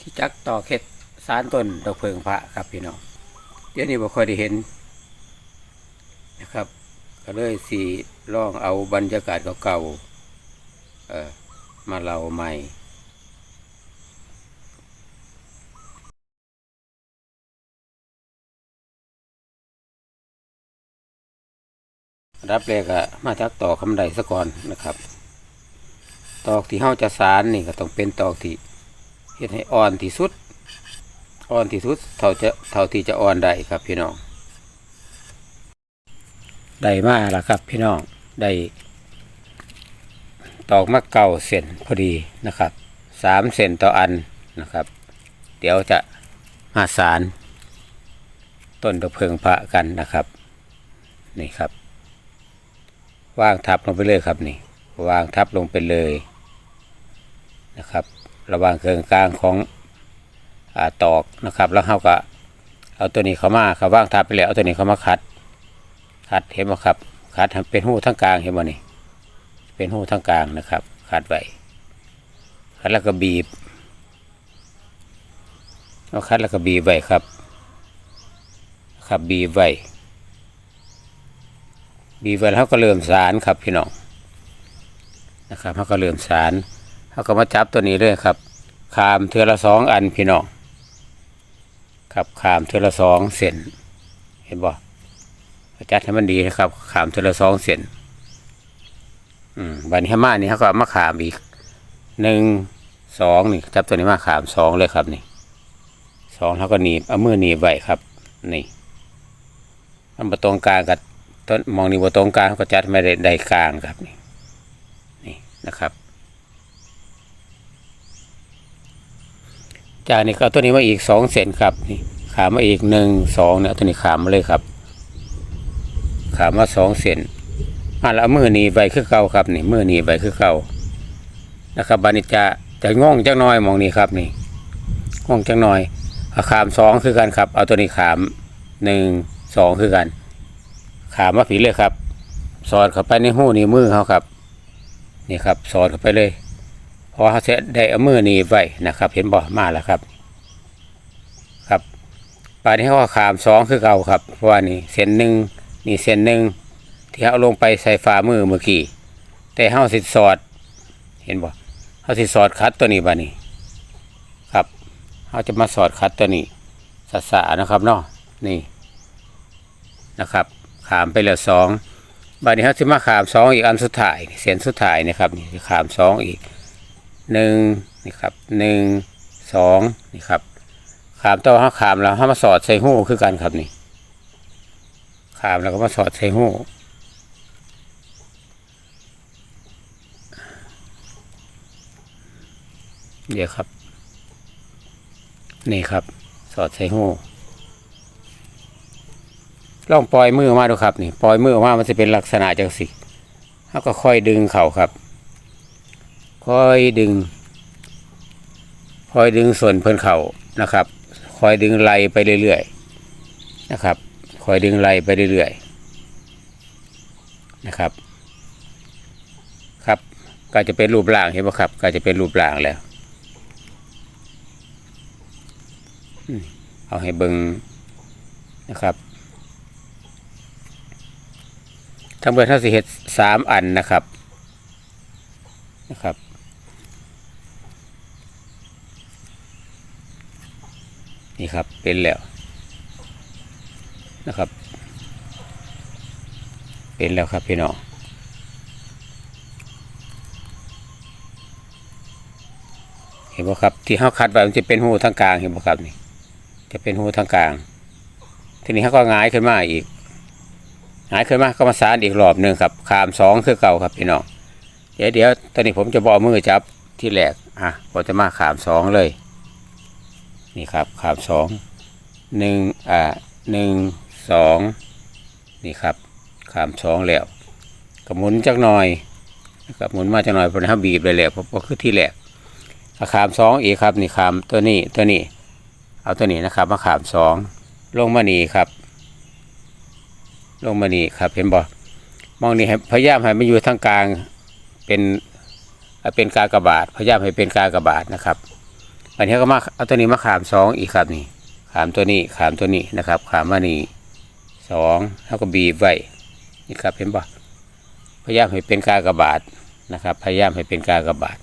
ที่จักต่อเข็ดสารต้นดอกเพลิงพระครับพี่น้องเดี๋ยวนี้บ่ค่อยได้เห็นนะครับ ก็เลยสีลองเอาบรรยากาศเก่าๆเออมาเล่าใหม่รับแรกอะมาจากตอกคำใดซะก่อนนะครับ ตอกที่เฮาจะสารนี่ก็ต้องเป็นตอกที่ เฮ็ดให้อ่อนที่สุด อ่อนที่สุดเท่าจะเท่าที่จะอ่อนได้ครับพี่น้องได้มาแล้วครับพี่น้องได้ตอกมาเก่าเส้นพอดีนะครับสามเส้นต่ออันนะครับ เดี๋ยวจะมาสารต้นตะเพิงพระกันนะครับ นี่ครับวางทับลงไปเลยครับนี่ วางทับลงไปเลยนะครับ ระหว่างเกินกลางของอตอกนะครับ แล้วเขาก็เอาตัวนี้เข้ามาครับวางทับไปแล้วเอาตัวนี้เข้ามาคัด คัดเห็นไหมครับ คัดเป็นหูทั้งกลางเห็นไหมนี่เป็นหูทั้งกลางนะครับ คัดไว้คัดแล้วก็บีบเอาคัดแล้วก็บีบไว้ครับ ครับบีบไว้บีบไว้แล้วเขาก็เริ่มสารครับพี่น้องนะครับเขาก็เริ่มสาร เขาก็มาจับตัวนี้เลยครับขามเทือละสองอันพี่น้องครับขามเทือละสองเส้นเห็นบ่จัดให้มันดีนะครับ ขามเทือละสองเส้นอืมบันนี้มานี่เขาก็ามาขามอีกหนึ่งสองนี่จับตัวนี้มาขามสองเลยครับนี่สองแล้วก็หนีบเอามือหนีบไว้ครับ นี่มันประตรงกลางกับต้นมองนี่ว่าตรงกลางก็จัดไม่ได้ได้กลางครับนี่นี่นะครับ จากนี้ก็เอาตัวนี้มาอีกสองเซนครับนี่ขามมาอีกหนึ่งสองเนี่ยตัวนี้ขามมาเลยครับ ขามมาสองเซนอะแล้วมือหนีไปคือเก่าครับนี่มือหนีไปคือเก่านะครับบานิจจะจะง่องจังน้อยมองนี่ครับนี่ง่องจังน้อยอาขามสองคือกันครับ เอาตัวนี้ขามหนึ่งสองคือกัน ขามมาผีเลยครับ สอดเข้าไปในหูนี่มือเขาครับ นี่ครับ สอดเข้าไปเลย อเขาเสร็จได้เอามือหนีบไว้นะครับ เห็นบ่มาแล้วครับ ครับป่านี้เขาขามสองคือเก่าครับ เพราะว่านี่เส้นหนึ่งนี่เส้นหนึ่งที่เขาลงไปใส่ฝ่ามือเมื่อกี้แต่เขาสิสอด เห็นบ่เขาสิสอดคัดตัวนี้บ่านี่ครับเขาจะมาสอดคัดตัวนี้สะสะนะครับเนาะนี่นะครับ ขามไปแล้วสองบัดนี้เขาจะมาขามสองอีกอันสุดท้ายเส้นสุดท้ายนะครับนี่ขามสองอีก หนึ่งนี่ครับหนึ่งสองนี่ครับขามต่อเขาขามแล้วเขามาสอดใส่หูคือกันครับนี่ขามแล้วก็มาสอดใส่หูเดี๋ยวครับ นี่ครับ สอดใส่หูลองปล่อยมือมาดูครับนี่ปล่อยมือออกมามันจะเป็นลักษณะจังสิแล้วก็ค่อยดึงเข่าครับ คอยดึง คอยดึงส่วนเพิ่นเข่านะครับ คอยดึงไหลไปเรื่อยๆนะครับ คอยดึงไหลไปเรื่อยๆนะครับ ครับก็จะเป็นรูปร่างเห็นไหมครับ ก็จะเป็นรูปร่างแล้วเอาให้เบิงนะครับทั้งเบิดเท่าสิเฮ็ดสามอันนะครับนะครับ นี่ครับเป็นแล้วนะครับ เป็นแล้วครับพี่น้องเห็นไหมครับที่เขาคัดไว้มันจะเป็นหูทางกลางเห็นไหมครับนี่ จะเป็นหูทางกลาง ทีนี้เขาก็งายขึ้นมาอีกหายขึ้นมาก็มาสารอีกรอบหนึ่งครับขามสองคือเก่าครับพี่น้องเดี๋ยวเดี๋ยวตอนนี้ผมจะบอมือจับที่แหลกอะผมจะมาขามสองเลย นี่ครับขามสองหนึ่งอ่าหนึ่งสองนี่ครับขามสองแล้วก็หมุนจักหน่อยนะครับหมุนมาจักหน่อยเพราะเขาบีบเลยแหละเพราะเพราคือที่แหลกขามสองอีกครับนี่ขามตัวนี้ตัวนี้ เอาตัวนี้นะครับมาขามสองลงมานี่ครับ ลงมานี่ครับเห็นบ่มองนี่ให้พยายามให้มันอยู่ทางกลางเป็นเป็นกากระบาทพยายามให้เป็นกากระบาทนะครับ วันนี้ก็มาเอาตัวนี้มาขามสองอีกครับนี่ขามตัวนี้ขามตัวนี้นะครับขามมานี่สองแล้วก็บีบไว้นี่ครับเห็นปะพยายามให้เป็นกากระบาทนะครับ พยายามให้เป็นกากระบาท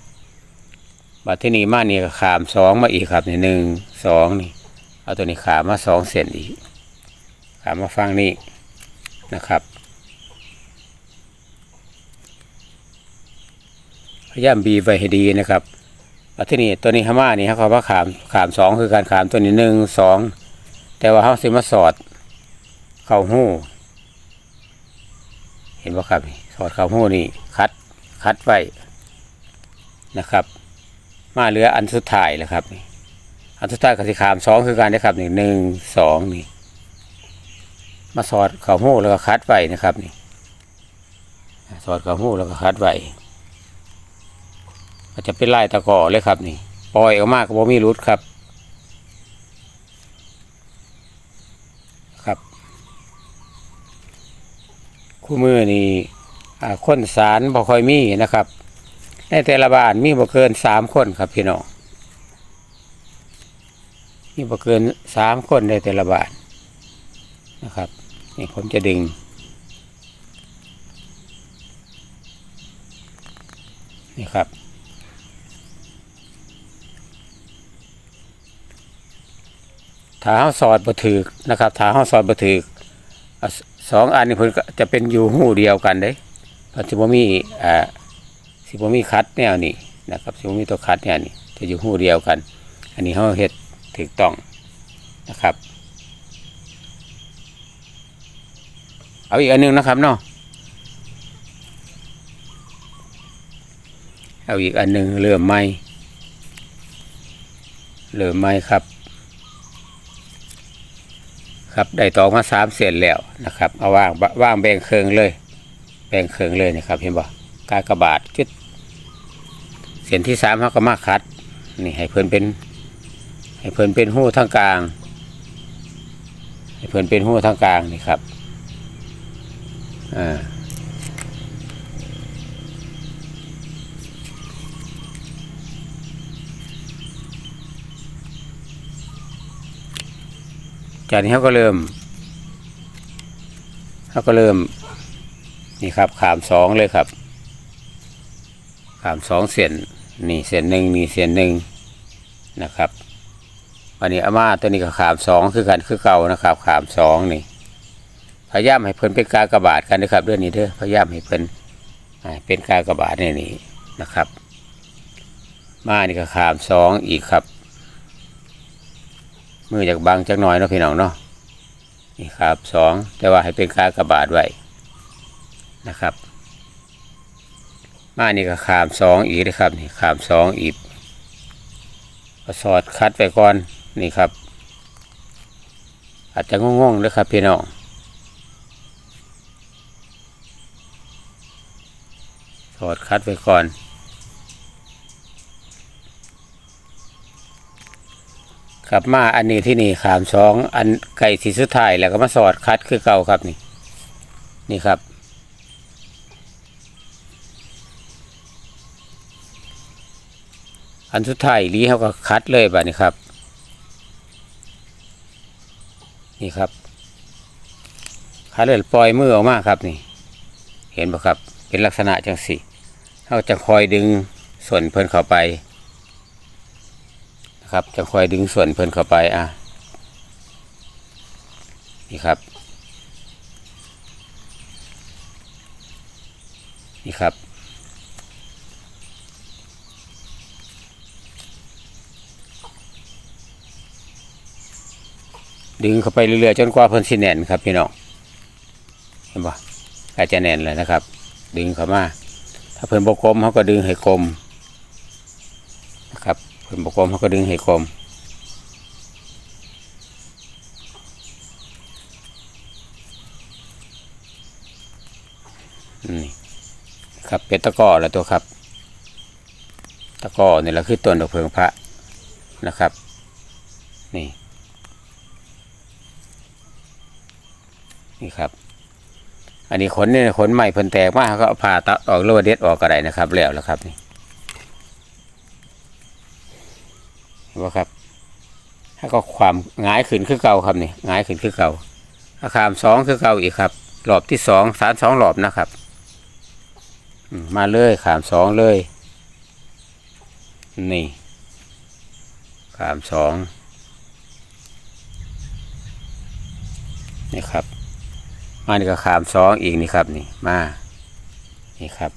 บัดที่นี่มานี่ก็ขามสองมาอีกครับนี่หนึ่งสองนี่เอาตัวนี้ขามมาสองเซนอีกขามมาฟังนี่นะครับพยายามบีบไว้ให้ดีนะครับ บัดที่นี่ตัวนี้ฮามานี่เขาว่าขามขามสองคือการขามตัวนี้หนึ่งสองแต่ว่าเขาสิมาสอด เข่าหู้ เห็นว่าครับสอดเข่าหู้นี่คัดคัดไว้นะครับ มาเหลืออันสุดท้ายแล้วครับนี่อันสุดท้ายกับสิขามสองคือการได้ครับนี่หนึ่งสองนี่ มาสอดเข่าหู้แล้วก็คัดไว้นะครับนี่สอดเข่าหู้แล้วก็คัดไว้ อาจจะเป็นลายตะกอเลยครับนี่ ปล่อยออกมาก็บ่มีรุดครับ ครับ คู่มือนี่อ่าคนสารบ่ค่อยมีนะครับ ในแต่ละบ้านมีบ่เกินสามคนครับพี่น้องมีบ่เกินสามคนในแต่ละบ้านนะครับนี่ผมจะดึงนี่ครับ ถ้าเฮาสอดบ่ถือนะครับถ้าเฮาสอดบ่ถือสองอันนี้เพิ่นจะเป็นอยู่หูเดียวกันเด้เพิ่นสิบ่มีอ่าสิบ่มีคัดแนวนี้นะครับสิบ่มีตัวคัดแนวนี้จะอยู่หูเดียวกัน อันนี้เฮาเฮ็ดถูกต้องนะครับ เอาอีกอันหนึงนะครับเนาะเอาอีกอันหนึงเริ่มใหม่เริ่มใหม่ครับ ครับ ได้ตอกมาสามเส้นแล้วนะครับ เอาว่างว่างแบ่งเคืองเลย แบ่งเคืองเลยนะครับ เห็นบ่กากระบาดจุดเส้นที่สามเขาก็มาคัด นี่ให้เพิ่นเป็น ให้เพิ่นเป็นหู้ทางกลาง ให้เพิ่นเป็นหู้ทางกลางนี่ครับ อ่า จากนี้เขาก็เริ่มเขาก็เริ่มนี่ครับขามสองเลยครับ ขามสองเส้นนี่เส้นหนึ่งนี่เส้นหนึ่งนะครับวันนี้อาม่าตัวนี้ก็ขามสองคือกันคือเก่านะครับ ขามสองนี่พยายามให้เพิ่นเป็นกากระบาทกันนะครับเรื่องนี้เด้อพยายามให้เพิ่นเป็นกากระบาทในนี้นะครับ มานี่ก็ขามสองอีกครับ มือจากบางจักหน่อยเนาะพี่น้องเนาะนี่ครับสองแต่ว่าให้เป็นกากระบาทไว้นะครับ มานี่ก็ขามสองอีกนะครับนี่ขามสองอีกสอดคัดไปก่อนนี่ครับ อาจจะงงๆเลยครับพี่น้องสอดคัดไปก่อน ครับมาอันนี้ที่นี่ขามสองอันไก่สีสุดท้ายแล้วก็มาสอดคัดคือเก่าครับนี่ นี่ครับ อันสุดท้ายลีเขาก็คัดเลยแบบนี้ครับ นี่ครับคัดเลยปล่อยมือออกมาครับนี่ เห็นปะครับ เป็นลักษณะจังสิเขาจะคอยดึงส่วนเพิ่นเข้าไป นะครับ จะคอยดึงส่วนเพิ่นเข้าไปอะนี่ครับ นี่ครับ ดึงเข้าไปเรื่อยๆจนกว่าเพิ่นสิแน่นครับพี่น้องเห็นปะใกล้จะแน่นเลยนะครับ ดึงเข้ามาถ้าเพิ่นบกลมเขาก็ดึงให้กลม เพิ่นบกลมเขาก็ดึงให้กลมนี่ครับเป็นตะก้อแล้วตัวครับ ตะก้อนี่แหละคือต้นดอกเพลิงพระนะครับ นี่ นี่ครับ อันนี้ขนเนี่ยขนใหม่เพิ่นแตกมากก็เอาผ่าตัดออกหรือว่าเด็ดออกก็ได้นะครับ แล้วแล้วครับนี่ เห็นไหมครับ ถ้าก็ความหงายขึ้นคือเก่าครับนี่หงายขึ้นคือเก่าถ้าขามสองคือเก่าอีกครับรอบที่สองสามสองรอบนะครับมมาเลยขามสองเลย นี่ ขามสองนี่ครับ มานี่ก็ขามสองอีกนี่ครับนี่มานี่ครับ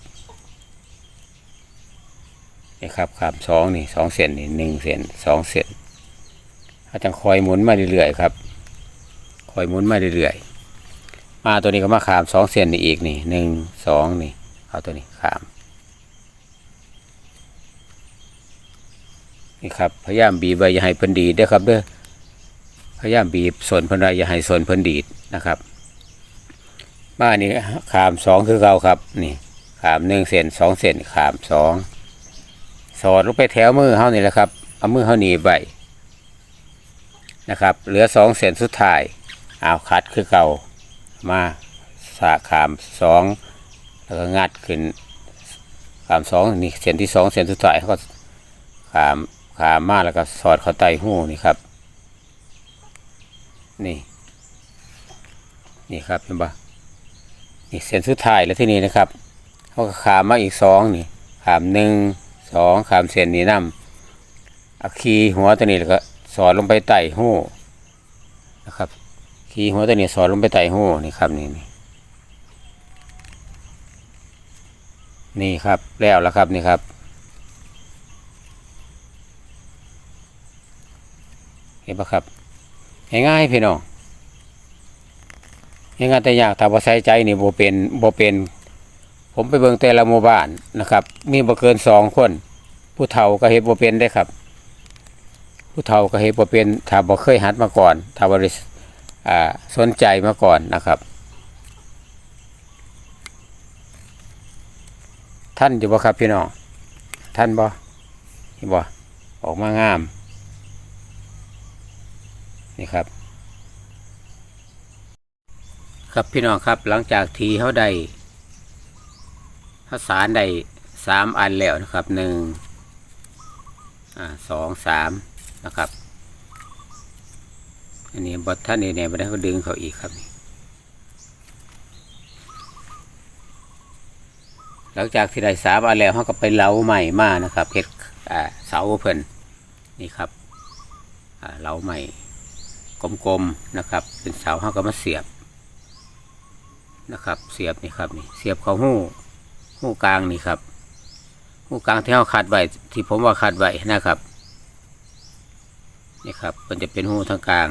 นี่ครับขามสองนี่สองเซนนี่หนึ่งเซนสองเซนเขาจะคอยหมุนมาเรื่อยๆครับคอยหมุนมาเรื่อยๆมาตัวนี้ก็มาขามสองเซนนี่อีกนี่หนึ่งสองนี่เอาตัวนี้ขามนี่ครับพยายามบีบไว้อย่าให้เพิ่นดีดเด้อครับเด้อพยายามบีบส่วนเพิ่นไว้อย่าให้ส่วนเพิ่นดีดนะครับบ้านนี้ขามสองคือเก่าครับนี่ขามหนึ่งเซนสองเซนขามสอง สอดลงไปแถวมือเฮานี่แหละครับ เอามือเฮาหนีบไว้นะครับ เหลือสองเซนสุดท้ายเอาคัดคือเก่ามาสาขามสองแล้วก็งัดขึ้นขามสองนี่เซนที่สองเซนสุดท้ายเขาก็ขามขามมาแล้วก็สอดเข้าใต้หูนี่ครับ นี่ นี่ครับเห็นปะนี่เส้นสุดท้ายแล้วที่นี่นะครับเขาก็ขามมาอีกสองนี่ขามหนึ่ง สองขามเส้นนี้นำเอาคีหัวตัวนี้แล้วก็สอดลงไปใต้หูนะครับ คีหัวตัวนี้สอดลงไปใต้หูนี่ครับนี่นี่นี่ครับแล้วแล้วครับนี่ครับเห็นปะครับง่ายๆพี่น้องง่ายๆแต่ยากถ้าบ่ใส่ใจนี่บ่เป็นบ่เป็น ผมไปเบิ่งแต่ละหมู่บ้านนะครับ มีบ่เกินสองคน ผู้เฒ่าก็เฮ็ดบ่เป็นได้ครับ ผู้เฒ่าก็เฮ็ดบ่เป็นถ้าบ่เคยหัดมาก่อนถ้าบ่ได้อ่าสนใจมาก่อนนะครับ ท่านอยู่บ่ครับพี่น้องท่านบ่เห็นบ่ออกมางาม นี่ครับ ครับพี่น้องครับหลังจากทีเขาได้ ภาษานได้สามอันแล้วนะครับหนึ่งอ่าสองสามนะครับ อันนี้บทท่านนี่เนี่ยไม่ได้เขาดึงเขาอีกครับ หลังจากที่ได้สามอันแล้วเขาก็ไปเล้าใหม่มานะครับเพชรอ่าเสาเพิ่นนี่ครับอ่าเล้าใหม่กลมๆนะครับ เป็นเสาเขาก็มาเสียบนะครับ เสียบนี่ครับนี่เสียบเขาหู้ หูกลางนี่ครับหูกลางที่เขาขัดไว้ที่ผมว่าขัดไว้นะครับนี่ครับมันจะเป็นหูทางกลาง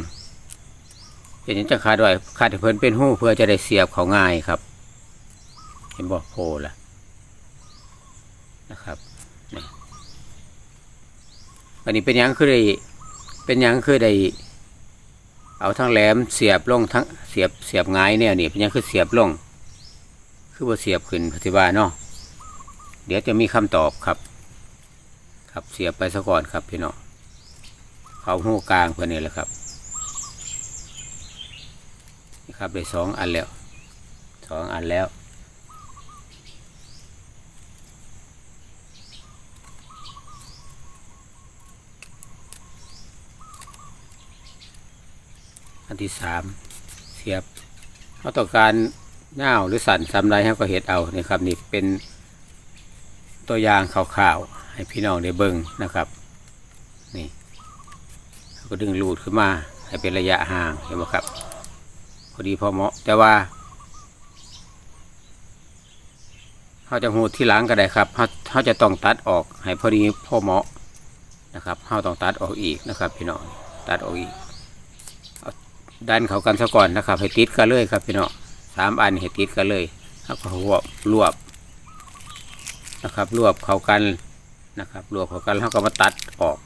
เป็นยังจะขัดไว้ขัดเพิ่นเป็นหูเพื่อจะได้เสียบเขาง่ายครับ เห็นบอกโพละนะครับนี่อันนี้เป็นยังคือได้เป็นยังคือได้เอาทั้งแหลมเสียบลงทั้งเสียบเสียบหงายเนี่ยนี่เป็นยังคือเสียบลง คือว่าเสียบขึ้นปฏิบัติเนาะเดี๋ยวจะมีคำตอบครับ ครับเสียบไปซะก่อนครับพี่น้องเขาหูกลางเพื่อนนี่แหละครับนี่ครับได้สองอันแล้วสองอันแล้วอันที่สามเสียบเขาต้องการ เง่าวหรือสั่นซ้ำไรเขาก็เห็ดเอานี่ครับนี่เป็นตัวอย่างข่าวๆให้พี่น้องได้เบิ่งนะครับ นี่เขาก็ดึงลูดขึ้นมา ให้เป็นระยะห่างเห็นไหมครับ พอดีพอเหมาะแต่ว่าเขาจะหูที่หลังก็ได้ครับเขาเขาจะต้องตัดออก ให้พอดีพอเหมาะนะครับเขาต้องตัดออกอีกนะครับ พี่น้องตัดออกอีกดันเขากันซะก่อนนะครับ ให้ติดกันเลยครับพี่น้อง สามอันให้ติดกันเลยแล้วก็รวบรวบนะครับ รวบเขากันนะครับ รวบเขากันแล้วก็มาตัดออก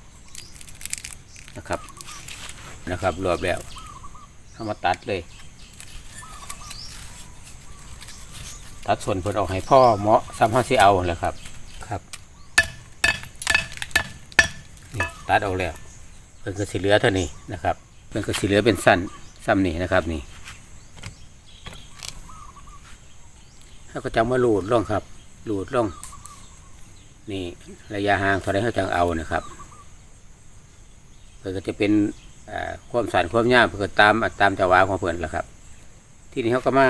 นะครับนะครับ รวบแล้วเอามาตัดเลย ตัดส่วนผลออกให้พ่อเหมาะซ้ำห้าสิเอาแหละครับครับนี่ตัดออกแล้วเป็นกระสีเหลือเท่านี้นะครับเป็นกระสีเหลือเป็นสั้นซ้ำนี่นะครับนี่ แล้วก็จะมาลูดล่องครับลูดล่อง นี่ระยะห่างเท่าไรเขาจังเอานะครับเพิ่นก็จะเป็นความสันความยาเพิ่นก็ตามตามจังหวะของเพิ่อนแหละครับ ที่นี้เขาก็มา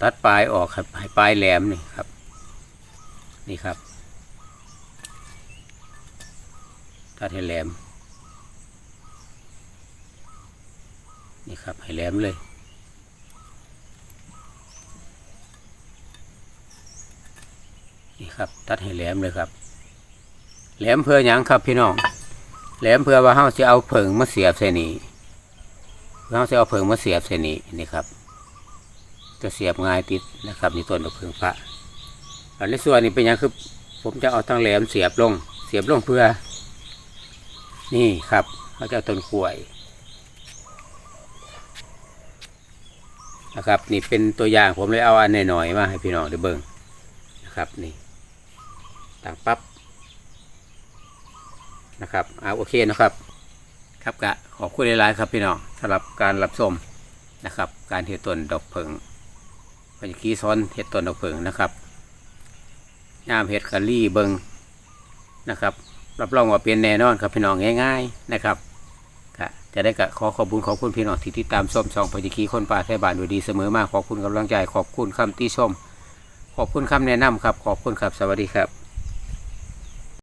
ตัดปลายออกครับให้ปลายแหลมนี่ครับ นี่ครับ ตัดให้แหลม นี่ครับให้แหลมเลย นี่ครับ ตัดให้แหลมเลยครับ แหลมเพื่อหยังครับพี่น้อง แหลมเพื่อว่าเฮาจะเอาเผิงมาเสียบใส่นี่เฮาจะเอาเผิงมาเสียบใส่นี่นี่ครับ จะเสียบง่ายติดนะครับนี่ต้นดอกเพิงพระอันในส่วนนี้เป็นยังคือ ผมจะเอาทั้งแหลมเสียบลง เสียบลงเพื่อ นี่ครับเขาจะเอาต้นกล้วยนะครับ นี่เป็นตัวอย่างผมเลยเอาอันหน่อยๆมาให้พี่น้องได้เบิ่งนะครับนี่ ต่างปั๊บนะครับเอาโอเคนะครับ ครับกะขอบคุณหลายๆครับพี่น้องสำหรับการรับชมนะครับ การเทต้นดอกเพิงพญคีซ้อนเฮ็ดต้นดอกเพิงนะครับยามเฮ็ดกะลี่เบิงนะครับรับรองว่าเป็นแน่นอนครับพี่น้องง่าย ๆนะครับกะจะได้กะขอขอบคุณขอบคุณพี่น้องที่ติดตามชมช่องพญคีคนป่าไทยบ้านดูดีเสมอมาขอบคุณกำลังใจขอบคุณคำติชม ขอบคุณคำแนะนำครับ ขอบคุณครับสวัสดีครับ